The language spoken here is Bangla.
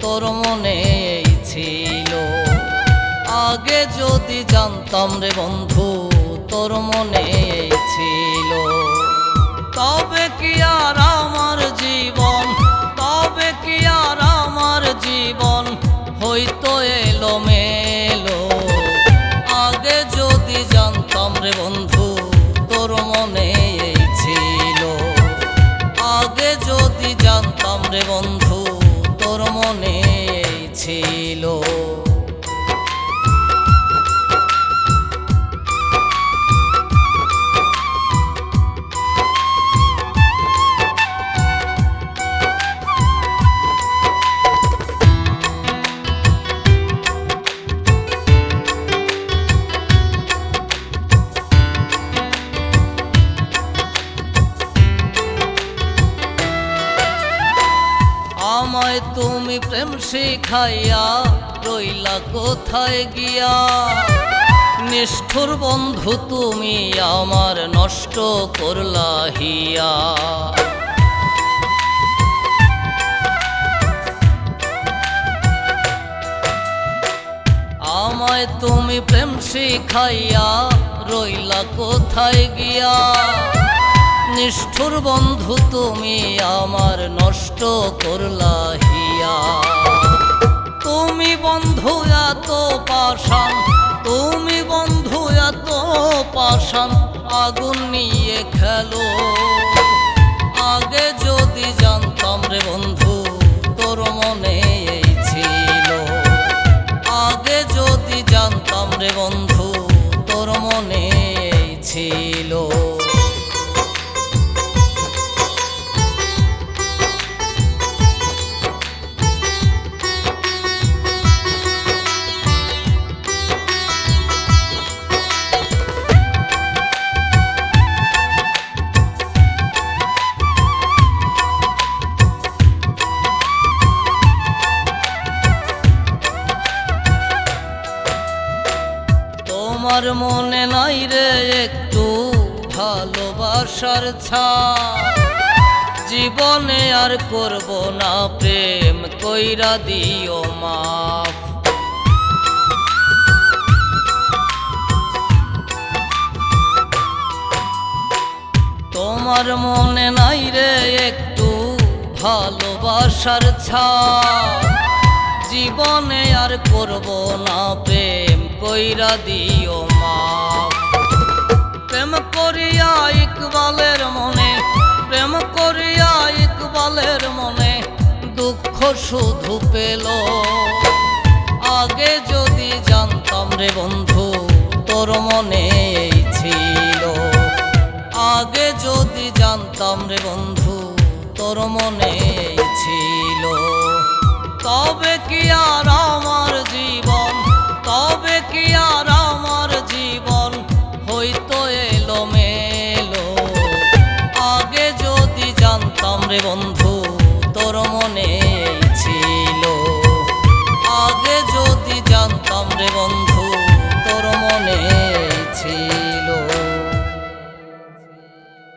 তোর মনে ছিল। আগে যদি জানতাম রে বন্ধু, তোর মনে ছিল। তবে কি আর আমার জীবন, তবে কি আর আমার জীবন হইতো এলো মেলো আগে যদি জানতাম রে বন্ধু, তোর মনে বন্ধু আমায় তুমি প্রেম শিখাইয়া রইলা, কোথায় গিয়া? নিষ্ঠুর বন্ধু তুমি আমার নষ্ট করলা হিয়া। আমায় তুমি প্রেম শিখাইয়া রইলা, কোথায় গিয়া? নিষ্ঠুর বন্ধু তুমি আমার নষ্ট করলা হিয়া। তুমি বন্ধু এত পাশান তুমি বন্ধু এত পাশান আগুন নিয়ে খেলো। আগে যদি জানতাম রে বন্ধু, তোর মনে এই ছিল। আগে যদি জানতাম রে বন্ধু, তোর মনে এই ছিল। তোমার মনে নাই রে একটু ভালোবাসার ছা জীবনে আর করব না প্রেম, কইরা দিও মাফ। তোমার মনে নাই রে একটু ভালোবাসার ছা জীবনে আর করব না প্রেম কইরা দিও মা। প্রেম করিয়া ইকবালের মনে, প্রেম করিয়া ইকবালের মনে দুঃখ শুধু পেল। আগে যদি জানতাম রে বন্ধু, তোর মনে ছিল। আগে যদি জানতাম রে বন্ধু, তোর মনে ছিল। তবে কি আর আমার জানতাম বন্ধু তোর মনে